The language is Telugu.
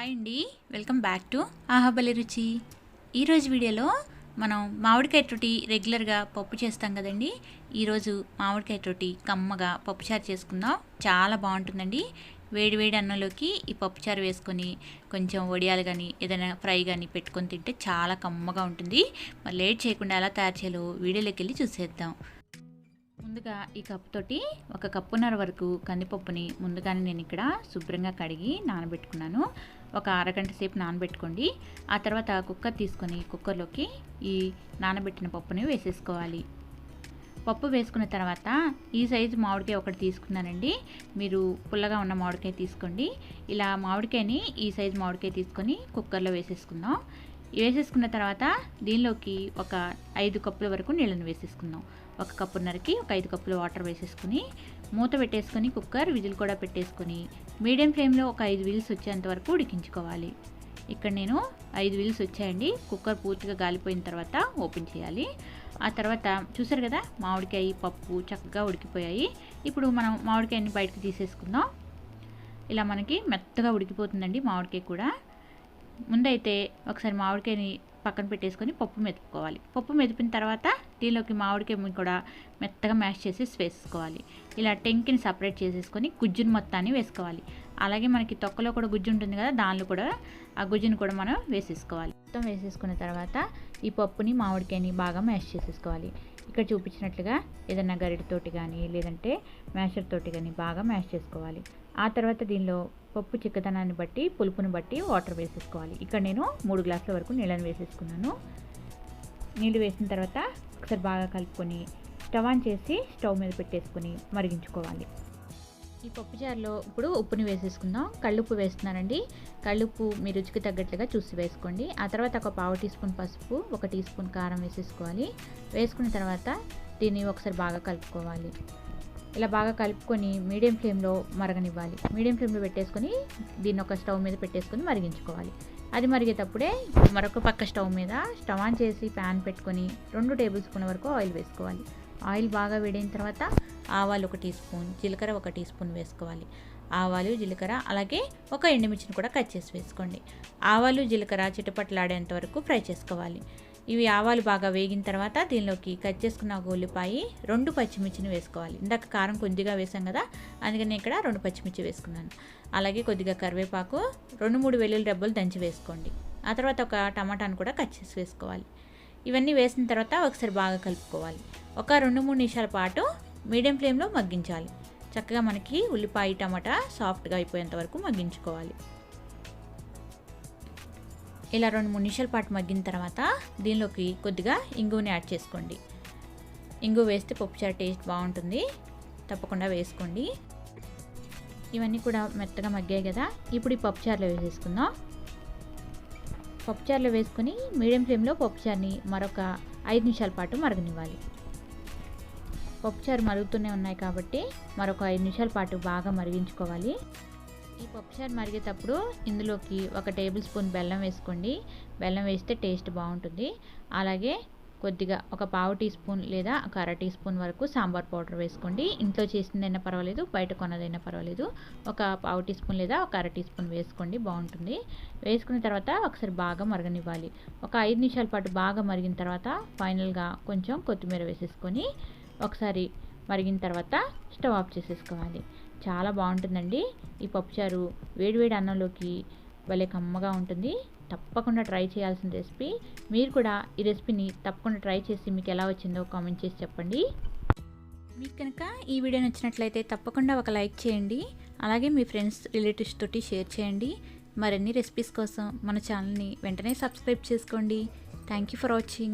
హాయ్ అండి. వెల్కమ్ బ్యాక్ టు ఆహాబలి రుచి. ఈరోజు వీడియోలో మనం మామిడికాయ తోటి రెగ్యులర్గా పప్పు చేస్తాం కదండి. ఈరోజు మామిడికాయ తోటి కమ్మగా పప్పుచారు చేసుకుందాం. చాలా బాగుంటుందండి. వేడి వేడి అన్నంలోకి ఈ పప్పుచారు వేసుకొని కొంచెం వడియాలు కానీ ఏదైనా ఫ్రై కానీ పెట్టుకొని తింటే చాలా కమ్మగా ఉంటుంది. మరి లేట్ చేయకుండా ఎలా తయారు చేయాలో వీడియోలోకి వెళ్ళి చూసేద్దాం. ముందుగా ఈ కప్పు తోటి ఒక కప్పున్నర వరకు కందిపప్పుని ముందుగానే నేను ఇక్కడ శుభ్రంగా కడిగి నానబెట్టుకున్నాను. ఒక అరగంట సేపు నానబెట్టుకోండి. ఆ తర్వాత కుక్కర్ తీసుకొని కుక్కర్లోకి ఈ నానబెట్టిన పప్పుని వేసేసుకోవాలి. పప్పు వేసుకున్న తర్వాత ఈ సైజు మామిడికాయ ఒకటి తీసుకున్నానండి. మీరు పుల్లగా ఉన్న మామిడికాయ తీసుకోండి. ఇలా మామిడికాయని ఈ సైజు మామిడికాయ తీసుకొని కుక్కర్లో వేసేసుకుందాం. వేసేసుకున్న తర్వాత దీనిలోకి ఒక ఐదు కప్పుల వరకు నీళ్ళని వేసేసుకుందాం. ఒక కప్పున్నరకి ఒక ఐదు కప్పులు వాటర్ వేసేసుకుని మూత పెట్టేసుకొని కుక్కర్ విజిల్ కూడా పెట్టేసుకొని మీడియం ఫ్లేమ్లో ఒక ఐదు విజిల్స్ వచ్చేంత వరకు ఉడికించుకోవాలి. ఇక్కడ నేను ఐదు విజిల్స్ వచ్చాయండి. కుక్కర్ పూర్తిగా గాలిపోయిన తర్వాత ఓపెన్ చేయాలి. ఆ తర్వాత చూసారు కదా మామిడికాయ పప్పు చక్కగా ఉడికిపోయాయి. ఇప్పుడు మనం మామిడికాయని బయటకు తీసేసుకుందాం. ఇలా మనకి మెత్తగా ఉడికిపోతుందండి మామిడికాయ కూడా. ముందైతే ఒకసారి మామిడికాయని పక్కన పెట్టేసుకొని పప్పు మెదుపుకోవాలి. పప్పు మెతిపిన తర్వాత దీనిలోకి మామిడికాయ కూడా మెత్తగా మ్యాష్ చేసి వేసుకోవాలి. ఇలా టెంకిని సపరేట్ చేసేసుకొని గుజ్జుని మొత్తాన్ని వేసుకోవాలి. అలాగే మనకి తొక్కలో కూడా గుజ్జు ఉంటుంది కదా దానిలో కూడా ఆ గుజ్జుని కూడా మనం వేసేసుకోవాలి. మొత్తం వేసేసుకున్న తర్వాత ఈ పప్పుని మామిడికాయని బాగా మ్యాష్ చేసేసుకోవాలి. ఇక్కడ చూపించినట్లుగా ఏదైనా గరిటతోటి కానీ లేదంటే మ్యాషర్ తోటి కానీ బాగా మ్యాష్ చేసుకోవాలి. ఆ తర్వాత దీనిలో పప్పు చిక్కదనాన్ని బట్టి పులుపుని బట్టి వాటర్ వేసేసుకోవాలి. ఇక్కడ నేను మూడు గ్లాసుల వరకు నీళ్ళని వేసేసుకున్నాను. నీళ్ళు వేసిన తర్వాత ఒకసారి బాగా కలుపుకొని స్టవ్ ఆన్ చేసి స్టవ్ మీద పెట్టేసుకొని మరిగించుకోవాలి. ఈ పప్పు చారులో ఇప్పుడు ఉప్పుని వేసేసుకుందాం. కళ్ళుప్పు వేస్తున్నానండి. కళ్ళుప్పు మీ రుచికి తగ్గట్లుగా చూసి వేసుకోండి. ఆ తర్వాత ఒక పావు టీ స్పూన్ పసుపు ఒక టీ స్పూన్ కారం వేసేసుకోవాలి. వేసుకున్న తర్వాత దీన్ని ఒకసారి బాగా కలుపుకోవాలి. ఇలా బాగా కలుపుకొని మీడియం ఫ్లేమ్లో మరగనివ్వాలి. మీడియం ఫ్లేమ్లో పెట్టేసుకొని దీన్ని ఒక స్టవ్ మీద పెట్టేసుకొని మరిగించుకోవాలి. అది మరిగేటప్పుడే మరొక పక్క స్టవ్ మీద స్టవ్ ఆన్ చేసి ప్యాన్ పెట్టుకొని రెండు టేబుల్ స్పూన్ వరకు ఆయిల్ వేసుకోవాలి. ఆయిల్ బాగా వేడిన తర్వాత ఆవాలు ఒక టీ స్పూన్ జీలకర్ర ఒక టీ స్పూన్ వేసుకోవాలి. ఆవాలు జీలకర్ర అలాగే ఒక ఎండుమిర్చిని కూడా కట్ చేసి వేసుకోండి. ఆవాలు జీలకర్ర చిటపట్లాడేంత వరకు ఫ్రై చేసుకోవాలి. ఇవి ఆవాలు బాగా వేగిన తర్వాత దీనిలోకి కట్ చేసుకున్న ఒక ఉల్లిపాయ రెండు పచ్చిమిర్చిని వేసుకోవాలి. ఇందాక కారం కొద్దిగా వేసాం కదా అందుకని ఇక్కడ రెండు పచ్చిమిర్చి వేసుకున్నాను. అలాగే కొద్దిగా కరివేపాకు రెండు మూడు వెల్లుల్లి డబ్బులు దంచి వేసుకోండి. ఆ తర్వాత ఒక టమాటాను కూడా కట్ చేసి వేసుకోవాలి. ఇవన్నీ వేసిన తర్వాత ఒకసారి బాగా కలుపుకోవాలి. ఒక రెండు మూడు నిమిషాల పాటు మీడియం ఫ్లేమ్లో మగ్గించాలి. చక్కగా మనకి ఉల్లిపాయ టమాటా సాఫ్ట్గా అయిపోయేంత వరకు మగ్గించుకోవాలి. ఇలా రెండు మూడు నిమిషాల పాటు మగ్గిన తర్వాత దీనిలోకి కొద్దిగా ఇంగువని యాడ్ చేసుకోండి. ఇంగు వేస్తే పప్పుచారు టేస్ట్ బాగుంటుంది. తప్పకుండా వేసుకోండి. ఇవన్నీ కూడా మెత్తగా మగ్గాయి కదా. ఇప్పుడు ఈ పప్పుచారులో వేసేసుకుందాం. పప్పుచారులో వేసుకొని మీడియం ఫ్లేమ్లో పప్పుచారుని మరొక ఐదు నిమిషాల పాటు మరగనివ్వాలి. పప్పుచారు మరుగుతూనే ఉన్నాయి కాబట్టి మరొక ఐదు నిమిషాల పాటు బాగా మరిగించుకోవాలి. ఈ పప్పుచారు మరిగేటప్పుడు ఇందులోకి ఒక టేబుల్ స్పూన్ బెల్లం వేసుకోండి. బెల్లం వేస్తే టేస్ట్ బాగుంటుంది. అలాగే కొద్దిగా ఒక పావు టీ స్పూన్ లేదా ఒక అర టీ స్పూన్ వరకు సాంబార్ పౌడర్ వేసుకోండి. ఇంట్లో చేసిందైనా పర్వాలేదు బయట కొన్నదైనా పర్వాలేదు. ఒక పావు టీ స్పూన్ లేదా ఒక అర టీ స్పూన్ వేసుకోండి బాగుంటుంది. వేసుకున్న తర్వాత ఒకసారి బాగా మరగనివ్వాలి. ఒక ఐదు నిమిషాల పాటు బాగా మరిగిన తర్వాత ఫైనల్గా కొంచెం కొత్తిమీర వేసేసుకొని ఒకసారి మరిగిన తర్వాత స్టవ్ ఆఫ్ చేసేసుకోవాలి. చాలా బాగుంటుందండి. ఈ పప్పుచారు వేడివేడి అన్నంలోకి భలే కమ్మగా ఉంటుంది. తప్పకుండా ట్రై చేయాల్సిన రెసిపీ. మీరు కూడా ఈ రెసిపీని తప్పకుండా ట్రై చేసి మీకు ఎలా వచ్చిందో కామెంట్ చేసి చెప్పండి. మీకు కనుక ఈ వీడియో నచ్చినట్లయితే తప్పకుండా ఒక లైక్ చేయండి. అలాగే మీ ఫ్రెండ్స్ రిలేటివ్స్ తోటి షేర్ చేయండి. మరిన్ని రెసిపీస్ కోసం మన ఛానల్ని వెంటనే సబ్స్క్రైబ్ చేసుకోండి. Thank you for watching.